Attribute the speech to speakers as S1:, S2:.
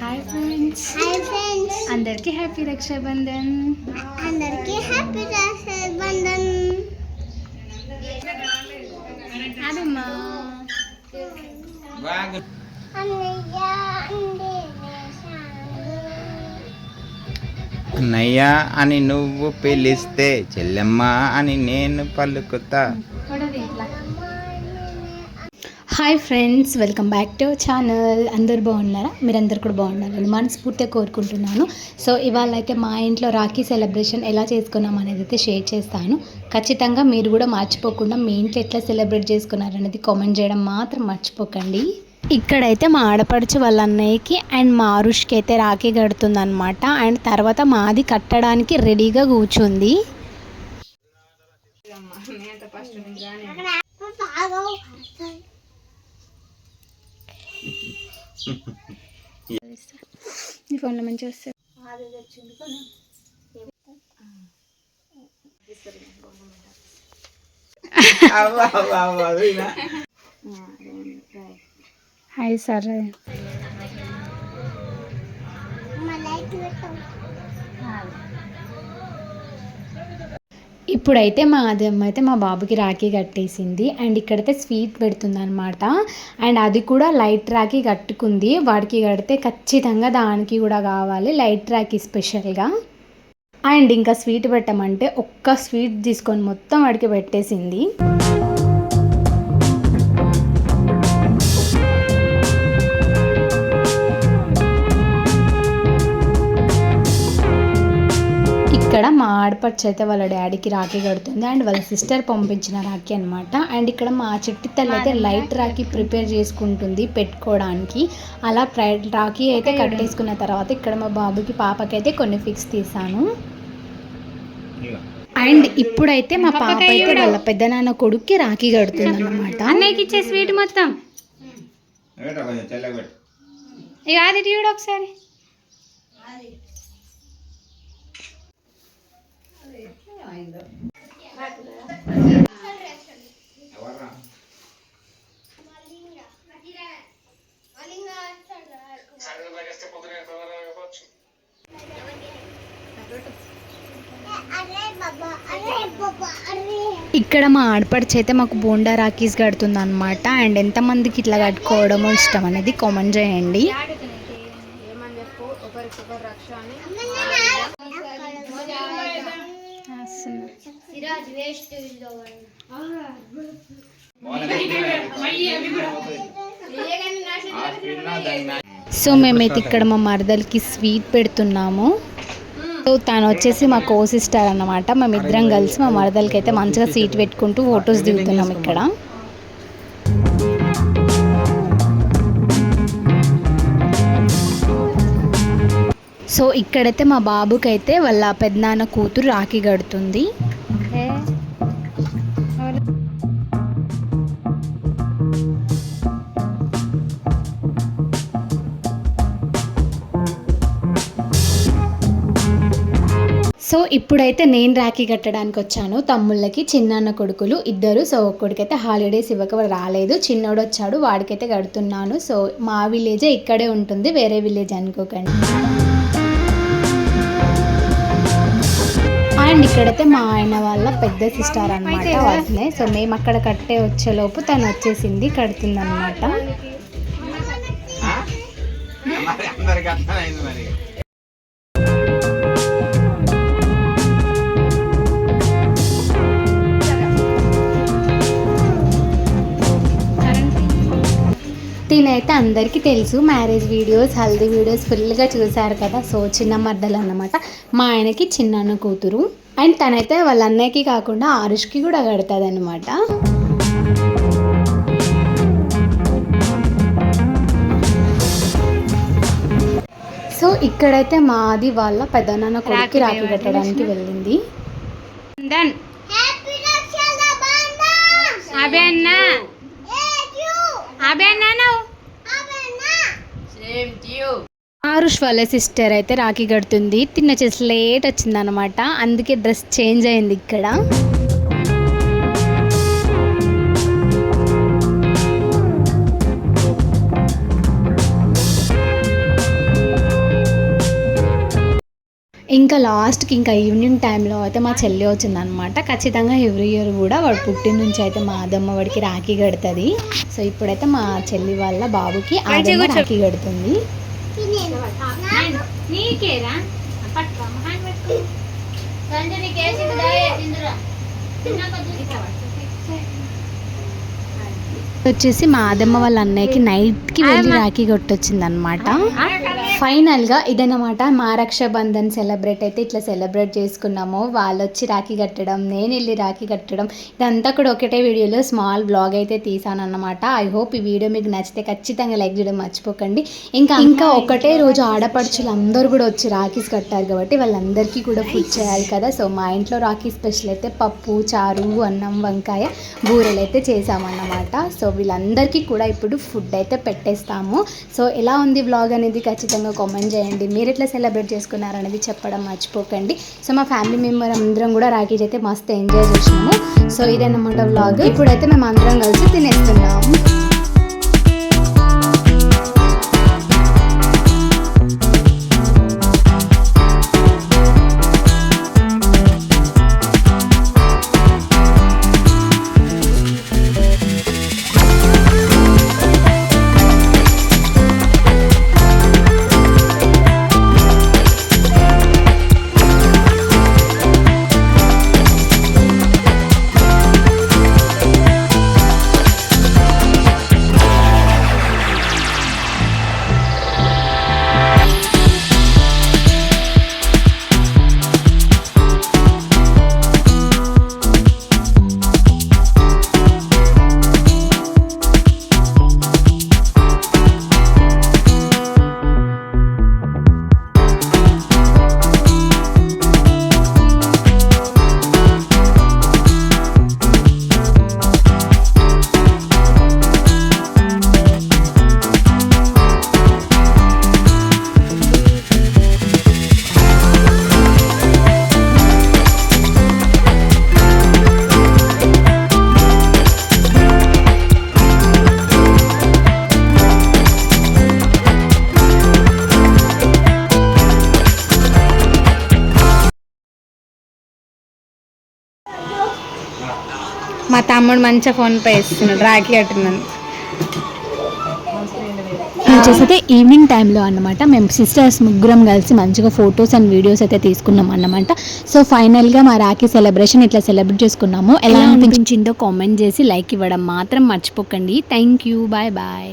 S1: Hi friends
S2: hi friends
S1: అందరికీ happy Rakshabandhan.
S2: అందరికీ happy Bandhan
S1: అదమ్మా
S2: అన్నయ్య
S3: అని నువ్వు పిలిస్తే చెల్లెమ్మ అని నేను పలుకుతా.
S1: Hi friends welcome back to channel. అందరు బాగున్నారా? మీరందరు కూడా బాగున్నారని మనస్ఫూర్తిగా కోరుకుంటున్నాను. సో ఇవాళ అయితే మా ఇంట్లో రాఖీ సెలబ్రేషన్ ఎలా చేసుకున్నాం అనేది అయితే షేర్ చేస్తాను. ఖచ్చితంగా మీరు కూడా మర్చిపోకుండా మీ ఇంట్లో ఎట్లా సెలబ్రేట్ చేసుకున్నారు అనేది కామెంట్ చేయడం మాత్రం మర్చిపోకండి. ఇక్కడైతే మా ఆడపడుచు వాళ్ళ అన్నయ్యకి అండ్ మా ఆరుష్కి అయితే రాఖీ కడుతుందన్నమాట. అండ్ తర్వాత మాది కట్టడానికి రెడీగా కూర్చుంది.
S2: బాగా
S1: ఈ ఫోన్లో మంచి వస్తుంది హాయ్ సార్.
S2: లైట్ పెట్టాం.
S1: ఇప్పుడైతే మా అదమ్మ అయితే మా బాబుకి రాఖీ కట్టేసింది. అండ్ ఇక్కడైతే స్వీట్ పెడుతుంది అనమాట అండ్ అది కూడా లైట్ రాఖీ కట్టుకుంది. వాడికి కడితే ఖచ్చితంగా దానికి కూడా కావాలి. లైట్ రాఖీ స్పెషల్గా. అండ్ ఇంకా స్వీట్ పెట్టమంటే ఒక్క స్వీట్ తీసుకొని మొత్తం వాడికి పెట్టేసింది. ఇక్కడ మా ఆడపడుచు అయితే వాళ్ళ డాడీకి రాఖీ కడుతుంది అండ్ వాళ్ళ సిస్టర్ పంపించిన రాఖీ అనమాట అండ్ ఇక్కడ మా చిట్టి తల్లి అయితే లైట్ రాఖీ ప్రిపేర్ చేసుకుంటుంది పెట్టుకోవడానికి. అలా ప్రై రాఖీ అయితే కట్టేసుకున్న తర్వాత ఇక్కడ మా బాబుకి పాపకి అయితే కొన్ని ఫిక్స్ తీసాను. అండ్ ఇప్పుడైతే మా పాప అయితే వాళ్ళ పెద్దనాన్న కొడుక్కి రాఖీ కడుతుంది అనమాట అన్నయ్యకి ఇచ్చే స్వీట్ మొత్తం. ఇక అది చూడు ఒకసారి.
S2: అరే
S1: ఇక్కడ మా ఆడపడిచి అయితే మాకు బోండా రాఖీస్ కడుతుంది అనమాట అండ్ ఎంతమందికి ఇట్లా కట్టుకోవడమో ఇష్టం అనేది కామెంట్ చేయండి. సో మేమైతే ఇక్కడ మా మరదలకి స్వీట్ పెడుతున్నాము. సో తను వచ్చేసి మా కో సిస్టర్ అన్నమాట. మేమిద్దరం కలిసి మా మరదలకి అయితే మంచిగా సీట్ పెట్టుకుంటూ ఫొటోస్ దిగుతున్నాం ఇక్కడ. సో ఇక్కడైతే మా బాబుకి అయితే వాళ్ళ పెద్దనాన్న కూతురు రాఖీ కడుతుంది. సో ఇప్పుడైతే నేను రాఖీ కట్టడానికి వచ్చాను. తమ్ముళ్ళకి చిన్నాన్న కొడుకులు ఇద్దరు. సో ఒక్కడికైతే హాలిడేస్ ఇవ్వక రాలేదు. చిన్నోడు వచ్చాడు వాడికైతే కడుతున్నాను. సో మా విలేజే ఇక్కడే ఉంటుంది వేరే విలేజ్ అనుకోకండి. అండ్ ఇక్కడైతే మా ఆయన వాళ్ళ పెద్ద సిస్టర్ అనమాట వాళ్ళనే. సో మేము అక్కడ కట్టే వచ్చేలోపు తను వచ్చేసింది కడుతుంది అనమాట
S3: మరి అందరికి
S1: తెలుసు మ్యారేజ్ వీడియోస్ హల్దీ వీడియోస్ ఫుల్గా చూశారు కదా. సో చిన్న మర్దలు అన్నమాట. మా ఆయనకి చిన్నాన్న కూతురు. అండ్ తనైతే వాళ్ళ అన్నయ్యకి కాకుండా ఆరుష్కి కూడా కడుతుంది అనమాట సో ఇక్కడైతే మాది వాళ్ళ పెద్దనాన్న కొడుకు రాఖీ కట్టడానికి వెళ్ళింది. అభి అన్న. అభి అన్న ఆరుష్ వాళ్ళ సిస్టర్ అయితే రాఖీ కడుతుంది. తిన్న చేసి లేట్ వచ్చిందనమాట అందుకే డ్రెస్ చేంజ్ అయింది ఇక్కడ. ఇంకా లాస్ట్కి ఇంకా ఈవినింగ్ టైంలో అయితే మా చెల్లి వచ్చిందనమాట ఖచ్చితంగా ఎవ్రీ ఇయర్ కూడా వాడు పుట్టిన నుంచి అయితే మా ఆదమ్మ వాడికి రాఖీ కడుతుంది. సో ఇప్పుడైతే మా చెల్లి వాళ్ళ బాబుకి రాఖీ కడుతుంది.
S4: నీకేరా? పట్టుకో హ్యాండ్ పెట్టుకో. సంజయ్ నీకు వేసింది దాయే తిందురా తిన్నాక చూసి ఇట్లా పట్టుకో.
S1: వచ్చేసి మా ఆదమ్మ వాళ్ళ అన్నయ్యకి నైట్కి వెళ్ళి రాఖీ కొట్టొచ్చింది అనమాట ఫైనల్గా ఇదన్నమాట మా రక్షాబంధన్ సెలబ్రేట్ అయితే ఇట్లా సెలబ్రేట్ చేసుకున్నాము. వాళ్ళు వచ్చి రాఖీ కట్టడం నేను వెళ్ళి రాఖీ కట్టడం ఇదంతా కూడా ఒకటే వీడియోలో స్మాల్ బ్లాగ్ అయితే తీసాను అన్నమాట ఐ హోప్ ఈ వీడియో మీకు నచ్చితే ఖచ్చితంగా లైక్ చేయడం మర్చిపోకండి. ఇంకా ఇంకా ఒకటే రోజు ఆడపడుచులు అందరూ కూడా వచ్చి రాఖీస్ కట్టారు కాబట్టి వాళ్ళందరికీ కూడా ఫుడ్ చేయాలి కదా. సో మా ఇంట్లో రాఖీ స్పెషల్ అయితే పప్పు చారు అన్నం వంకాయ బూరెలు అయితే చేసామన్నమాట. సో వీళ్ళందరికీ కూడా ఇప్పుడు ఫుడ్ అయితే పెట్టేస్తాము. సో ఎలా ఉంది వ్లాగ్ అనేది ఖచ్చితంగా కామెంట్ చేయండి. మీరు ఎట్లా సెలబ్రేట్ చేసుకున్నారు అనేది చెప్పడం మర్చిపోకండి. సో మా ఫ్యామిలీ మెంబర్ అందరం కూడా రాఖీ అయితే మస్తు ఎంజాయ్ చేసినాము. సో ఇదన్నమాట వ్లాగ్ ఇప్పుడైతే మేము అందరం కలిసి తినేస్తున్నాము. తమ్ముడు మంచిగా ఫోన్ పే ఇస్తున్నాడు రాఖీ కట్టినాను వచ్చేసి అయితే ఈవినింగ్ టైంలో అన్నమాట. మేము సిస్టర్స్ ముగ్గురం కలిసి మంచిగా ఫొటోస్ అండ్ వీడియోస్ అయితే తీసుకున్నాం అన్నమాట. సో ఫైనల్గా మా రాఖీ సెలబ్రేషన్ ఇట్లా సెలబ్రేట్ చేసుకున్నాము. ఎలా అనిపించిందో కామెంట్ చేసి లైక్ ఇవ్వడం మాత్రం మర్చిపోకండి. Thank you bye bye